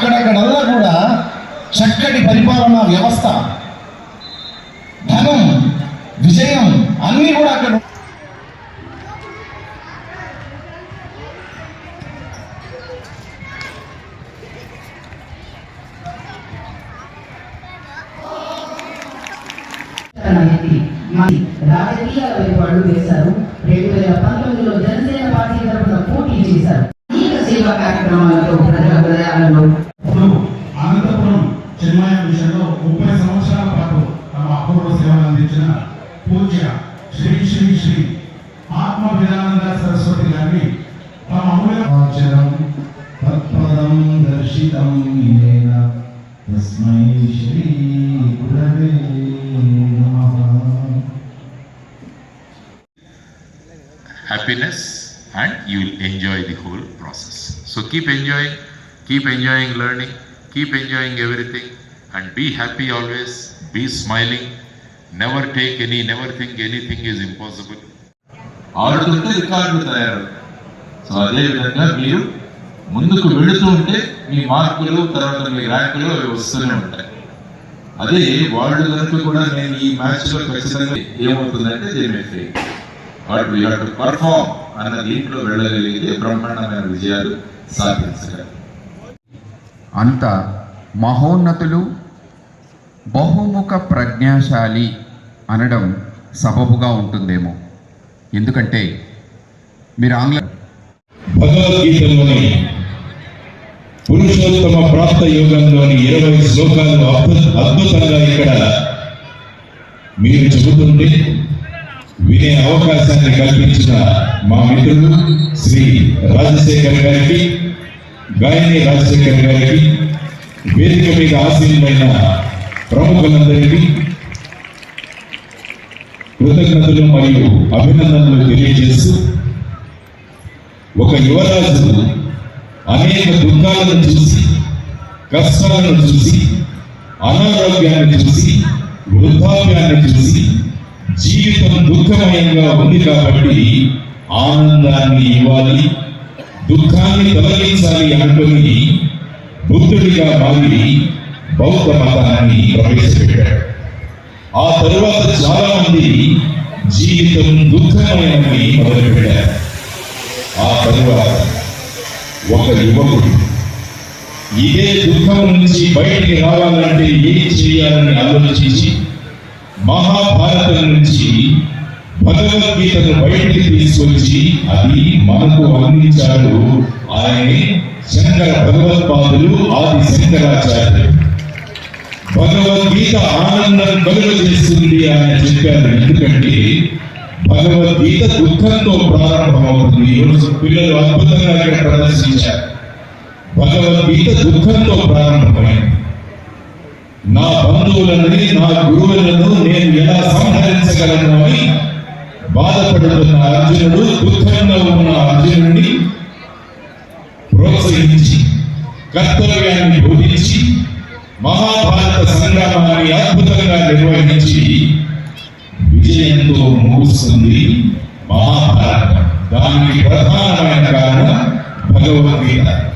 అక్కడక్కడల్లా కూడా చక్కటి పరిపాలనా వ్యవస్థ. ధనం విజయం అన్నీ కూడా అక్కడ రాజకీయాలపై మరి వేశారు. రెండు వేల పంతొమ్మిదిలో జనసేన పార్టీ తరఫున పోటీ చేశారు. సేవా కార్యక్రమాలతో ప్రజల హృదయాలలో అనంతపురం చిన్మయ మిషన్లో ముప్పై సంవత్సరాల పాటు తమ అపూర్వ సేవలు అందించిన పూజ్య శ్రీ శ్రీ శ్రీ ఆత్మ విధానంద సరస్వతి గారిని తమ అమూల్య ఆచరం తత్పదం దర్శితం ఏన తస్మై శ్రీ గురవే నమః. Happiness? And you will enjoy the whole process. So keep enjoying, keep enjoying learning, keep enjoying everything and be happy always, be smiling, never take any, never think anything is impossible. ఆడుతుంటే రికార్డులు తయారు so అదే విధంగా మీరు ముందుకు వెళుతూ ఉంటే మీ మార్కులు తర్వాత మీ ర్యాంకులు అవి వస్తూనే ఉంటాయి అదే వాళ్ళు కనుక కూడా నేను ఈ మ్యాచ్లో ఖచ్చితంగా ఏమవుతుందంటే దీని fail but we to perform అన్న దీంట్లో వెళ్ళగలిగితే బ్రహ్మాండమైన విజయాలు సాధించగలరు అంత మహోన్నతులు బహుముఖ ప్రజ్ఞాశాలి అనడం సబబుగా ఉంటుందేమో. ఎందుకంటే మీరు ఆంగ్ల భగవద్గీతలోని పురుషోత్తమ ప్రాప్త యోగంలోని ఇరవై శ్లోకాలు అద్భుత అద్భుతంగా ఇక్కడ మీరు చెబుతుంటే వినే అవకాశాన్ని కల్పించిన మా మిత్రులు శ్రీ రాజశేఖర్ గారికి గాయని రాజశేఖర్ గారికి వేదిక మీద ఆసీనమైన ప్రముఖులందరికీ కృతజ్ఞతలు మరియు అభినందనలు తెలియజేస్తూ ఒక యువరాజు అనేక దుఃఖాలను చూసి కష్టాలను చూసి అనారోగ్యాన్ని చూసి వృద్ధాప్యాన్ని చూసి జీవితం దుఃఖమయంగా ఉంది కాబట్టి ఆనందాన్ని ఇవ్వాలి దుఃఖాన్ని తొలగించాలి అనుకుని బుద్ధుడిగా మారి బౌద్ధ మతాన్ని ప్రవేశపెట్టాడు. ఆ తరువాత చాలా మంది జీవితం దుఃఖమయమని మొదలుపెట్టారు. ఆ తరువాత ఒక యువకుడు ఇదే దుఃఖం నుంచి బయటికి రావాలంటే ఏం చేయాలని ఆలోచించి మహాభారతం నుంచి భగవద్గీతను బయటికి తీసుకొచ్చి అది మనకు అందించాడు. ఆయన శంకర భగవత్పాదులు ఆది శంకరాచార్యులు. భగవద్గీత ఆనందం కలుగ చేస్తుంది ఆయన చెప్పారు. ఎందుకంటే భగవద్గీత దుఃఖంతో ప్రారంభమవుతుంది. ఈరోజు పిల్లలు అద్భుతంగా ఇక్కడ ప్రదర్శించారు. భగవద్గీత దుఃఖంతో ప్రారంభమైంది. నా బంధువులని నా గురువులను నేను ఎలా సంహరించగలను అని బాధపడుతున్న అర్జునుడు దుఃఖంలో ఉన్న అర్జునుడిని ప్రోత్సహించి కర్తవ్యాన్ని బోధించి మహాభారత సంగ్రామాన్ని అద్భుతంగా నిర్వహించి విజయంతో ముగుస్తుంది మహాభారతం. దానికి ప్రధానమైన కారణం భగవద్గీత.